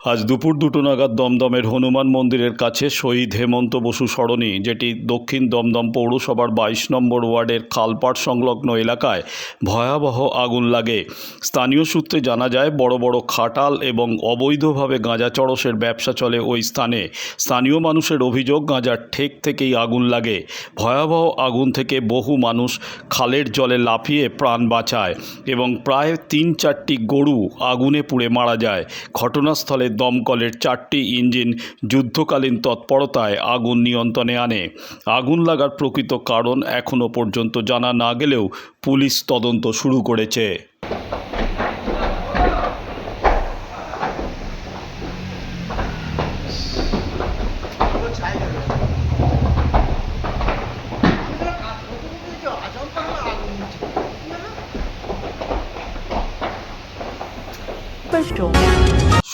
আজ দুপুর দুটো নাগাদ দমদমের হনুমান মন্দিরের কাছে শহীদ হেমন্ত বসু সরণি যেটি দক্ষিণ দমদম পৌরসভার বাইশ নম্বর ওয়ার্ডের খালপাড় সংলগ্ন এলাকায় ভয়াবহ আগুন লাগে। স্থানীয় সূত্রে জানা যায়, বড় বড় খাটাল এবং অবৈধভাবে গাঁজা চড়সের ব্যবসা চলে ওই স্থানে। স্থানীয় মানুষের অভিযোগ, গাঁজার ঠেক থেকেই আগুন লাগে। ভয়াবহ আগুন থেকে বহু মানুষ খালের জলে লাফিয়ে প্রাণ বাঁচায় এবং প্রায় তিন চারটি গরু আগুনে পুড়ে মারা যায়। ঘটনাস্থলে দমকলের চারটি ইঞ্জিন যুদ্ধকালীন তৎপরতায় আগুন নিয়ন্ত্রণে আনে আগুন লাগার প্রকৃত কারণ এখনও পর্যন্ত জানা না গেলেও পুলিশ তদন্ত শুরু করেছে shown.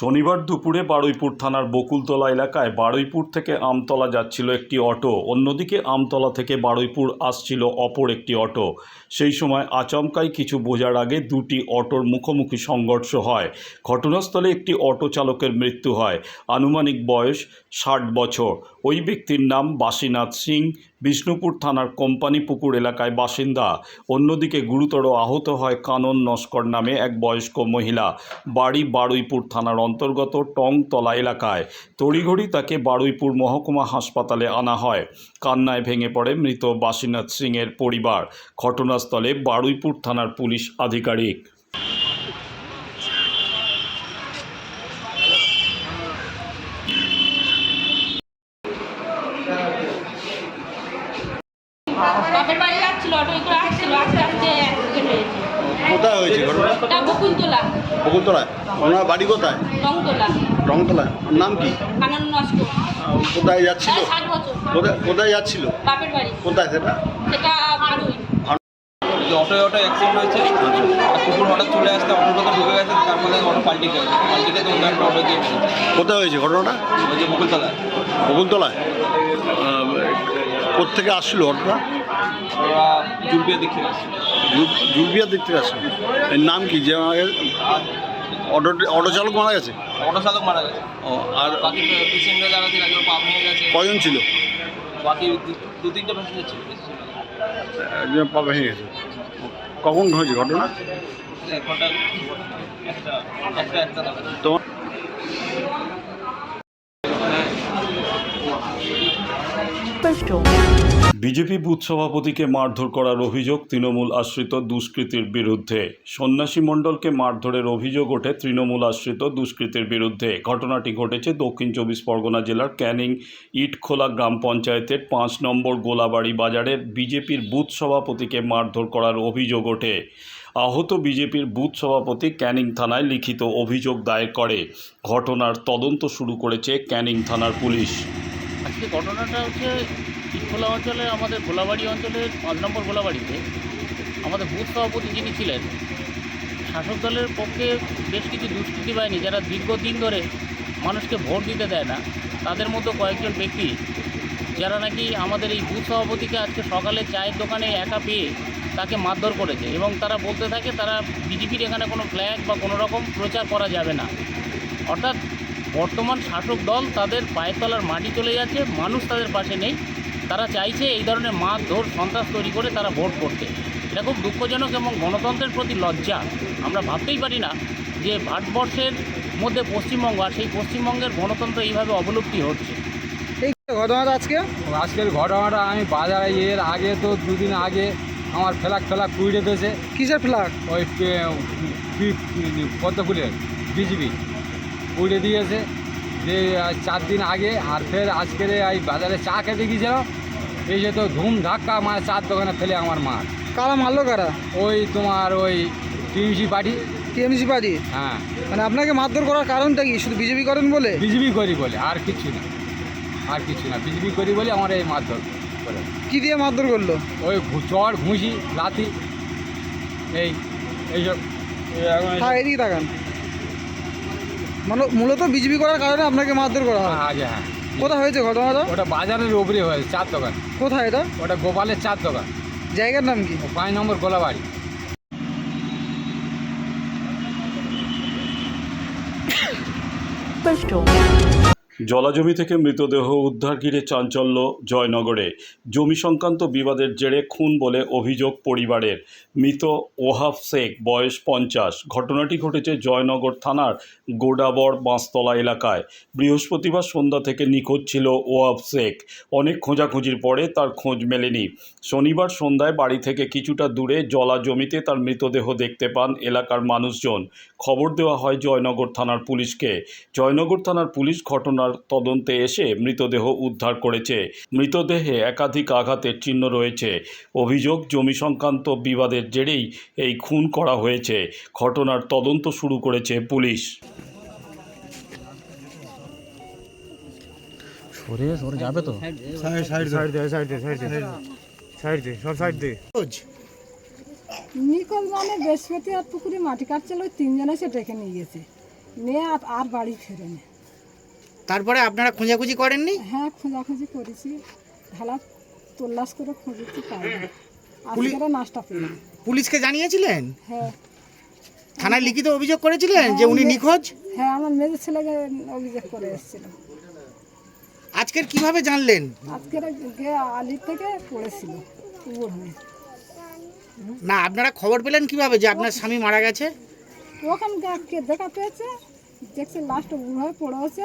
শনিবার দুপুরে বারুইপুর থানার বকুলতলা এলাকায় বারুইপুর থেকে আমতলা যাচ্ছিল একটি অটো। অন্যদিকে আমতলা থেকে বারুইপুর আসছিল অপর একটি অটো। সেই সময় আচমকাই কিছু বোঝার আগে দুটি অটোর মুখোমুখি সংঘর্ষ হয়। ঘটনাস্থলে একটি অটো চালকের মৃত্যু হয়। আনুমানিক বয়স ষাট বছর। ওই ব্যক্তির নাম বাসীনাথ সিং। বিষ্ণুপুর থানার কোম্পানি পুকুর এলাকায় বাসিন্দা। অন্যদিকে গুরুতর আহত হয় কানন নস্কর নামে এক বয়স্ক মহিলা। বাড়ি বারুইপুর থানার অন্তর্গত টংতলা এলাকায়। তড়িঘড়ি তাকে বারুইপুর মহকুমা হাসপাতালে আনা হয়। কান্নায় ভেঙে পড়ে মৃত বাসীনাথ সিংয়ের পরিবার। ঘটনাস্থলে বারুইপুর থানার পুলিশ আধিকারিক বাপের বাড়ি যাচ্ছিল অটো করে আসছিল আস্তে আস্তে অ্যাক্সিডেন্ট হয়েছে কোথায় হয়েছে ঘটনা এটা বকুলতলা। ওনার বাড়ি কোথায়? রংতলা। নাম কি? কোথায় যাচ্ছিল? কোথায় কোথায় যাচ্ছিল? কোথায় সেটা? অটোয় অটো অ্যাক্সিডেন্ট হয়েছে কুকুর হঠাৎ চলে আসতে অটোটাকে ঢুকে গেছে তারপরে অটো পাল্টি গেছে। পাল্টি গেছে অন্য একটা অটো দিয়ে কোথায় হয়েছে ঘটনাটা? ওই যে বকুলতলায়। বকুলতলায়? কোথেকে আসছিল অটোটা জুলপিয়া দেখে গেছে। জুল- জুলবিয়ার দিক থেকে এর নাম কি? যে আমাকে অটো অটো চালক মারা গেছে? অটো চালক মারা গেছে। ও আর বাকি পেশেন্টরা যারা ছিল পা ভেঙে গেছে। কজন ছিল? বাকি দু- তিনটে প্যাসেঞ্জার ছিল। একজন পা ভেঙে গেছে। কখন হয়েছে ঘটনা? এক ঘণ্টা একটা একটা একটা। তোমার বিজেপি বুথ সভাপতিকে মারধর করার অভিযোগ তৃণমূল আশ্রিত দুষ্কৃতীর বিরুদ্ধে। সন্ন্যাসী মণ্ডলকে মারধরের অভিযোগ ওঠে তৃণমূল আশ্রিত দুষ্কৃতীর বিরুদ্ধে। ঘটনাটি ঘটেছে দক্ষিণ চব্বিশ পরগনা জেলার ক্যানিং ইটখোলা গ্রাম পঞ্চায়েতের পাঁচ নম্বর গোলাবাড়ি বাজারের বিজেপির বুথ সভাপতিকে মারধর করার অভিযোগ ওঠে। আহত বিজেপির বুথ সভাপতি ক্যানিং থানায় লিখিত অভিযোগ দায়ের করে। ঘটনার তদন্ত শুরু করেছে ক্যানিং থানার পুলিশ। আজকে ঘটনাটা হচ্ছে ইটখোলা অঞ্চলে আমাদের গোলাবাড়ি অঞ্চলের পাঁচ নম্বর গোলাবাড়িতে আমাদের বুথ সভাপতি যিনি ছিলেন, শাসক দলের পক্ষে বেশ কিছু দুষ্কৃতি বাহিনী যারা দীর্ঘদিন ধরে মানুষকে ভোট দিতে দেয় না, তাদের মধ্যে কয়েকজন ব্যক্তি যারা নাকি আমাদের এই বুথ সভাপতিকে আজকে সকালে চায়ের দোকানে একা পেয়ে তাকে মারধর করেছে এবং তারা বলতে থাকে তারা বিজেপির এখানে কোনো ফ্ল্যাগ বা কোনো রকম প্রচার করা যাবে না। অর্থাৎ বর্তমান শাসক দল তাদের পায়ের তলার মাটি চলে যাচ্ছে মানুষ তাদের পাশে নেই। তারা চাইছে এই ধরনের মারধর সন্ত্রাস তৈরি করে তারা ভোট করতে। এটা খুব দুঃখজনক এবং গণতন্ত্রের প্রতি লজ্জা। আমরা ভাবতেই পারি না যে ভারতবর্ষের মধ্যে পশ্চিমবঙ্গ আর সেই পশ্চিমবঙ্গের গণতন্ত্র এইভাবে অবলুপ্তি হচ্ছে। এই ঘটনাটা আজকে? আজকের ঘটনাটা আমি বাজারে এর আগে তো দুদিন আগে আমার ফেলাক ফেলাক কুইড়ে দিয়েছে। কিসের ফ্ল্যাগ? ওই পদ্মফুলের বিজিবি। কুইড়ে দিয়েছে। যে চার দিন আগে আর ফের আজকের এই বাজারে চা খেতে গিয়েছিল। এই যে তো ধুম ধাক্কা মার চার দোকানে ফেলে আমার মা। কারা মারলো কারা? ওই তোমার ওই টিএমসি পার্টি। TMC party? হ্যাঁ। মানে আপনাকে মারধর করার কারণটা কি? শুধু বিজেপি করেন বলে? বিজিবি করি বলে আর কিছু না। আর কিছু না। বিজিবি করি বলে আমার এই মারধর করে। কী দিয়ে মারধর করল? ওই চড় ঘুষি লাথি এই এইসব। এই হ্যাঁ এদিকে তাকান। মানে মূলত বিজেপি করার কারণে আপনাকে মারধর করা হয়। আগে হ্যাঁ। কোথায় হয়েছে ঘটনাটা? ওটা বাজারের উপরে হয়েছে চার দোকান। কোথায় এটা? ওটা গোপালের চার দোকান। জায়গার নাম কি? ও পাঁচ নম্বর গোলাবাড়ি। Bristol. জলাজমি থেকে মৃতদেহ উদ্ধার ঘিরে চাঞ্চল্য জয়নগরে। জমি সংক্রান্ত বিবাদের জেরে খুন বলে অভিযোগ পরিবারের। মৃত ওহাব শেখ, বয়স পঞ্চাশ। ঘটনাটি ঘটেছে জয়নগর থানার গোডাবর বাঁশতলা এলাকায়। বৃহস্পতিবার সন্ধ্যা থেকে নিখোঁজ ছিল ওহাব শেখ। অনেক খোঁজাখুঁজির পরে তার খোঁজ মেলেনি। শনিবার সন্ধ্যায় বাড়ি থেকে কিছুটা দূরে জলা জমিতে তার মৃতদেহ দেখতে পান এলাকার মানুষজন। খবর দেওয়া হয় জয়নগর থানার পুলিশকে। জয়নগর থানার পুলিশ ঘটনার তদন্তে এসে মৃতদেহ উদ্ধার করেছে। মৃতদেহে একাধিক আঘাতের চিহ্ন রয়েছে। অভিযোগ জমি সংক্রান্ত বিবাদের জেরেই এই খুন করা হয়েছে। ঘটনার তদন্ত শুরু করেছে পুলিশ। সরে সরে যাবে তো? নিকল মানে বৃহস্পতি আর পুকুরে মাটি কাটছিল ওই তিনজন এসে ডেকে নিয়ে গেছে। নিয়ে আর বাড়ি ফেরেনি। তারপরে আপনারা খোঁজাখুঁজি করেননি? হ্যাঁ খোঁজাখুঁজি করেছি। ঢালা তল্লাশ করে খুঁজেছি পাইনি। আজকেরা নাশটা পেলাম পুলিশকে জানিয়েছিলেন? হ্যাঁ। থানায় লিখিত অভিযোগ করেছিলেন যে উনি নিখোঁজ? হ্যাঁ আমার মেয়ের ছেলেকে অভিযোগ করে এসেছিল। আজকের কীভাবে জানলেন? আজকের আলির থেকে পড়েছিল উবুর হয়ে। না আপনারা খবর পেলেন কীভাবে যে আপনার স্বামী মারা গেছে? ওখানে কে দেখা পেয়েছে দেখছে লাস্ট উবুর হয়ে পড়ে আছে।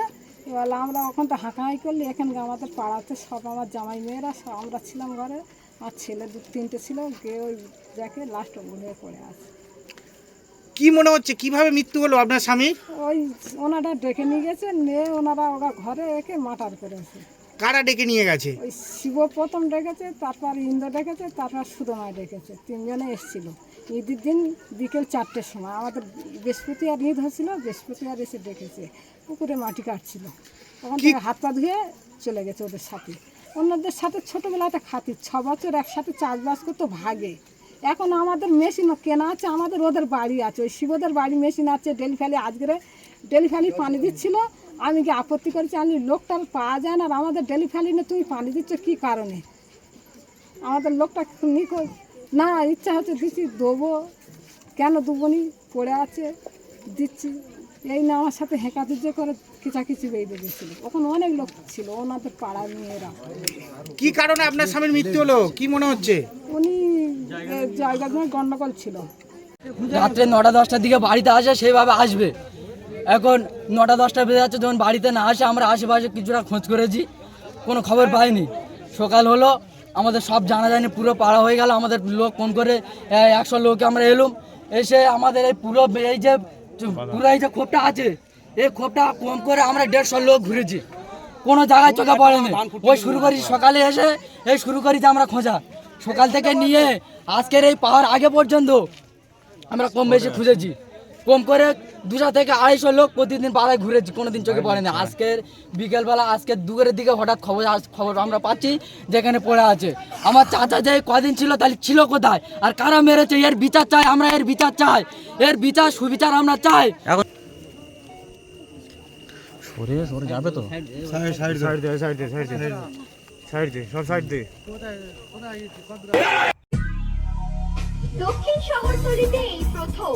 এবার আমরা ওখান তো হাঁকাহাঁকি করলি এখানে আমাদের পাড়াতে সব আমার জামাই মেয়েরা সব আমরা ছিলাম ঘরে। আর ছেলে দু তিনটে ছিল গিয়ে ওই দেখে লাস্ট হয়ে পড়ে আছে। কি মনে হচ্ছে? কীভাবে মৃত্যু হলো আপনার স্বামী? ওই ওনারা ডেকে নিয়ে গেছে নিয়ে ওনারা ওরা ঘরে একে মাটার করেছে। কারা ডেকে নিয়ে গেছে? ওই শিব প্রথম ডেকেছে তারপর ইন্দ্র ডেকেছে তারপর সুদমায় ডেকেছে। তিনজনে এসেছিল। ঈদের দিন বিকেল চারটের সময় আমাদের বৃহস্পতি আর ঈদ হচ্ছিল বৃহস্পতি আর এসে ডেকেছে পুকুরে মাটি কাটছিল। ওখান থেকে হাত পা ধুয়ে চলে গেছে ওদের সাথে। অন্যদের সাথে ছোটোবেলাতে খাতি ছ বছর একসাথে চাষবাস করতো ভাগে। এখন আমাদের মেশিনও কেনা আছে আমাদের ওদের বাড়ি আছে। ওই শিবদের বাড়ি মেশিন আছে ডেলি ফ্যালি আজকের ডেলি ফ্যালি পানি দিচ্ছিল। আমি কি আপত্তি করেছি? আমি লোকটার পাওয়া যায় না আর আমাদের ডেলি ফ্যালি নিয়ে তুমি পানি দিচ্ছ কী কারণে? আমাদের লোকটা নিখোঁজ। না ইচ্ছা হচ্ছে দিচ্ছি দেবো। কেন দেবো নি? পড়ে আছে দিচ্ছি। এই না আমার সাথে হেঁকাতুজে করে খিচাখিচি বেঁধে গেছিল ওখানে অনেক লোক ছিল ওনাদের পাড়ার মেয়েরা। কি কারণে আপনার স্বামীর মৃত্যু হলো? কি মনে হচ্ছে? উনি জায়গা জমি গন্ডগোল ছিল। রাত্রে নটা দশটার দিকে বাড়িতে আসে সেইভাবে আসবে। এখন নটা দশটা বেজে যাচ্ছে যখন বাড়িতে না আসে আমরা আশেপাশে কিছুটা খোঁজ করেছি কোনো খবর পাইনি। সকাল হলো আমাদের সব জানা যায়নি পুরো পাড়া হয়ে গেল আমাদের লোক ফোন করে একশো লোকে আমরা এলুম। এসে আমাদের এই পুরো এই যে পুরো এই যে খোপটা আছে এই খোপটা কম করে আমরা দেড়শো লোক ঘুরেছি। কোনো জায়গায় চোখে পড়েনি। ওই শুরু করি সকালে এসে এই শুরু করি যে আমরা খোঁজা। সকাল থেকে নিয়ে আজকের এই পাওয়ার আগে পর্যন্ত আমরা কম বেশি খুঁজেছি। কম করে দুশো থেকে আড়াইশো লোক প্রতিদিন পাড়ায় ঘুরেছি কোনোদিন চোখে পড়েনি আজকের বিকেলবেলা আজকে দুপুরের দিকে হঠাৎ খবর খবর আমরা পাচ্ছি যেখানে পড়ে আছে। আমার চাচা যে কদিন ছিল তাহলে ছিল কোথায়? আর কারা মেরেছে? এর বিচার চাই আমরা এর বিচার চাই। এর বিচার সুবিচার আমরা চাই। সরে সরে যাবে তো। দক্ষিণ শহরতলিতে এই প্রথম।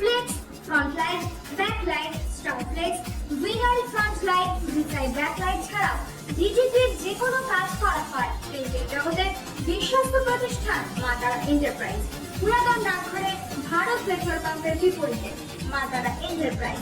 flex front light back light star flex, winner front light ভিসাই back light ছাড়াও ডিজিটির যে কোনো কাজ করা হয় প্রিন্টিং জগতে বিশ্বস্ত প্রতিষ্ঠান মাতারা এন্টারপ্রাইজ পুরাতন ডাকঘরে ভারত পেট্রোল পাম্পের বিপরীতে মাতারা এন্টারপ্রাইজ